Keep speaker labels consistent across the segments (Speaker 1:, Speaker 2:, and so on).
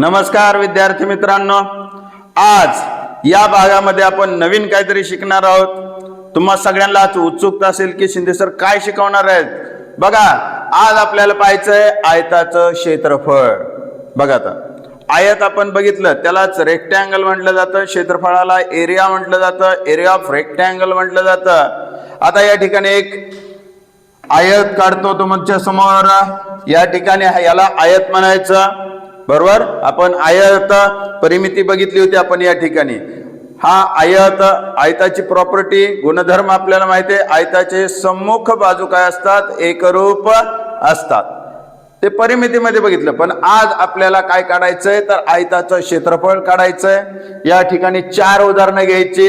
Speaker 1: नमस्कार विद्यार्थी मित्रांनो. आज या भागामध्ये आपण नवीन काहीतरी शिकणार आहोत. तुम्हा सगळ्यांना आज उत्सुकता असेल की शिंदे सर काय शिकवणार आहेत? बघा आज आपल्याला पाहायचंय आयताचं क्षेत्रफळ. बघा आता. आयत आपण बघितलं त्यालाच रेक्टँगल म्हटलं जातं. क्षेत्रफळाला एरिया म्हटलं जातं. एरिया ऑफ रेक्टँगल म्हटलं जातं. आता या ठिकाणी एक आयत काढतो तुमच्यासमोर. या ठिकाणी याला आयत म्हणायचं. बरोबर? आपण आयत परिमिती बघितली होती आपण या ठिकाणी. हा आयत आयताची प्रॉपर्टी गुणधर्म आपल्याला माहिती आहे आयताचे सम्मुख बाजू काय असतात? एकरूप असतात. ते परिमितीमध्ये बघितलं पण आज आपल्याला काय काढायचंय? तर आयताचं क्षेत्रफळ काढायचंय. या ठिकाणी चार उदाहरणं घ्यायची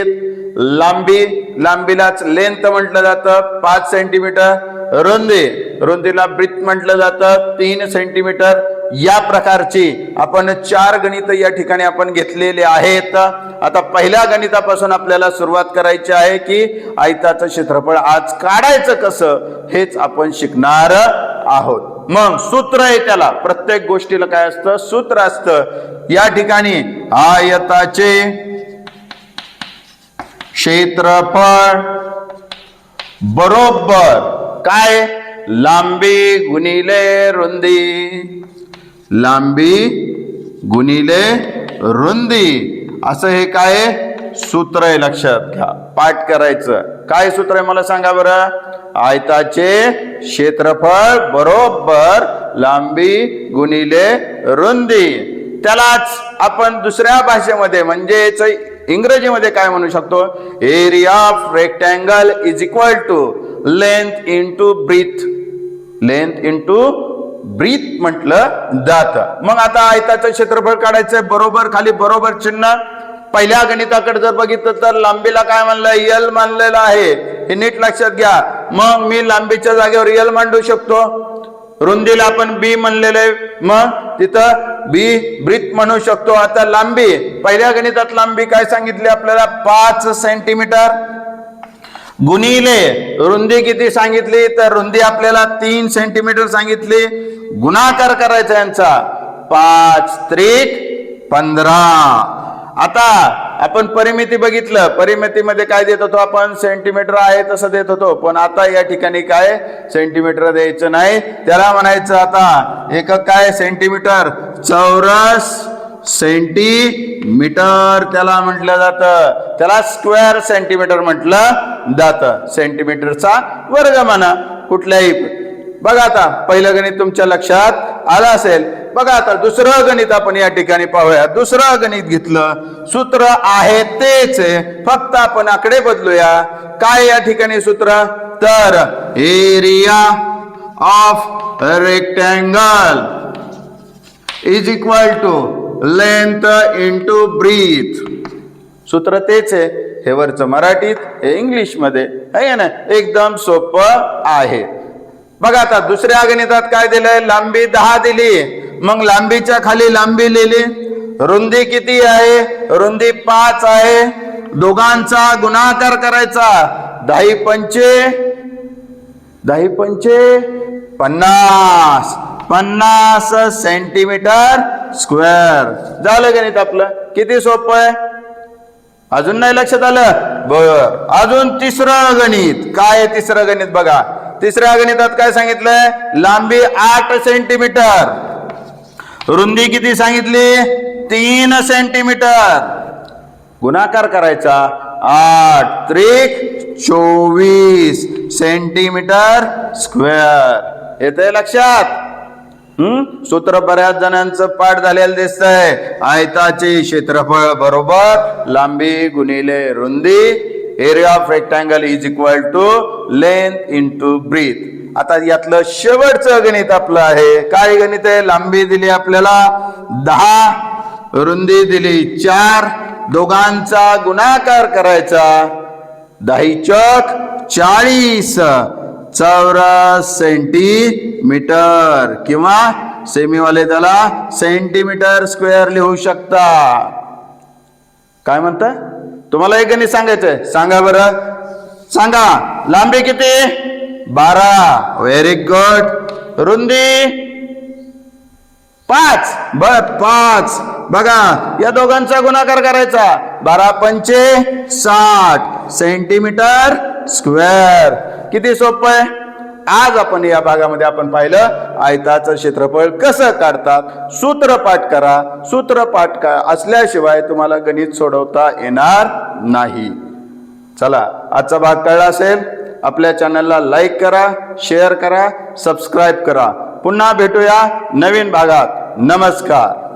Speaker 1: लांबी लांबीलाच लेंथ म्हटलं जातं. पाच सेंटीमीटर रुंदी. रुंदीला ब्रिथ म्हटलं जातं. तीन सेंटीमीटर. या प्रकारची आपण चार गणित या ठिकाणी आपण घेतलेले आहेत. आता पहिल्या गणितापासून आपल्याला सुरुवात करायची आहे की आयताचं क्षेत्रफळ आज काढायचं कसं हेच आपण शिकणार आहोत. मग सूत्र आहे त्याला. प्रत्येक गोष्टीला काय असतं? सूत्र असतं. या ठिकाणी आयताचे क्षेत्रफळ बरोबर काय? लांबी गुणिले रुंदी. लांबी गुणिले रुंदी. असं हे काय? सूत्र आहे लक्षात घ्या. पाठ करायचं. काय सूत्र आहे मला सांगा बरं? आयताचे क्षेत्रफळ बरोबर लांबी गुणिले रुंदी. त्यालाच आपण दुसऱ्या भाषेमध्ये म्हणजेच इंग्रजीमध्ये काय म्हणू शकतो? Area of rectangle is equal to length into breadth length into breadth म्हटलं जात. मग आता आयताचं क्षेत्रफळ काढायचंय बरोबर खाली बरोबर चिन्ह. पहिल्या गणिताकडे जर बघितलं तर लांबीला काय म्हणलं? यल मानलेलं आहे. हे नीट लक्षात घ्या. मग मी लांबीच्या जागेवर यल मांडू शकतो. रुंदीला आपण बी म्हणलेलं आहे. मग तिथं बी ब्रीथ म्हणू शकतो. आता लांबी. पहिल्या गणितात लांबी काय सांगितली आपल्याला? पाच सेंटीमीटर गुणिले. रुंदी किती सांगितली? तर रुंदी आपल्याला तीन सेंटीमीटर सांगितली. गुणाकार करायचा यांचा. पाच त्रिक पंधरा. आता आपण परिमिती बघितलं. परिमितीमध्ये काय देत होतो आपण? सेंटीमीटर आहे तसं देत होतो. पण आता या ठिकाणी काय? सेंटीमीटर द्यायचं नाही. त्याला म्हणायचं आता एक काय? सेंटीमीटर चौरस सेंटीमीटर त्याला म्हटलं जातं. त्याला स्क्वेअर सेंटीमीटर म्हटलं जातं. सेंटीमीटरचा वर्ग म्हणा कुठल्याही बघा आता पहिलं गणित तुमच्या लक्षात आलं असेल. बघा आता दुसरं गणित आपण या ठिकाणी पाहूया. दुसरं गणित घेतलं. सूत्र आहे तेच फक्त आपण आकडे बदलूया. काय या ठिकाणी सूत्र? तर area of rectangle is equal to length into breadth सूत्र तेच आहे. हे वरचं मराठीत हे इंग्लिशमध्ये आहे ना एकदम सोपं आहे. बघा आता दुसऱ्या गणितात काय दिलंय? लांबी दहा दिली. मग लांबीच्या खाली लांबी लिहिली. रुंदी किती आहे? रुंदी पाच आहे. दोघांचा गुणाकार करायचा. दही पंचे. दही पंचे. पन्नास. पन्नास सेंटीमीटर स्क्वेअर. झालं गणित आपलं किती सोपं आहे? अजून नाही लक्षात आलं? बर. अजून तिसरं गणित. काय आहे तिसरं गणित बघा? तिसऱ्या गणितात काय सांगितलंय? लांबी आठ सेंटीमीटर. रुंदी किती सांगितली? तीन सेंटीमीटर. गुणाकार करायचा. आठ. त्रिक चोवीस सेंटीमीटर स्क्वेअर. येतंय लक्षात? हम्म सूत्र बऱ्याच जणांचं पाठ झालेलं दिसतंय. आयताचे क्षेत्रफळ बरोबर लांबी गुणिले रुंदी area of rectangle is equal to length to breadth आता यातलं शेवटचं गणित आपलं आहे. काय गणित आहे? लांबी दिली आपल्याला दहा रुंदी दिली चार दोघांचा गुणाकार करायचा. दही चक चाळीस. चौरस सेंटीमीटर किंवा सेमीवाले त्याला सेंटीमीटर स्क्वेअर लिहू शकता. काय म्हणता? तुम्हाला एक गणित सांगायचंय. सांगा बरं. सांगा. लांबी किती? बारा. व्हेरी गुड रुंदी? पाच. बर पाच. बघा या दोघांचा गुणाकार करायचा. बारा पंचे साठ. Centimetre square. किती सोपं आहे? आज आपण या भागामध्ये आपण पाहिलं आयताचं क्षेत्रफळ कसं काढतात? सूत्रपाठ करा. सूत्रपाठ का असल्याशिवाय तुम्हाला गणित सोडवता येणार नाही. चला आजचा भाग कळला असेल आपल्या चॅनलला लाईक करा शेअर करा सबस्क्राईब करा. पुन्हा भेटूया नवीन भागात. नमस्कार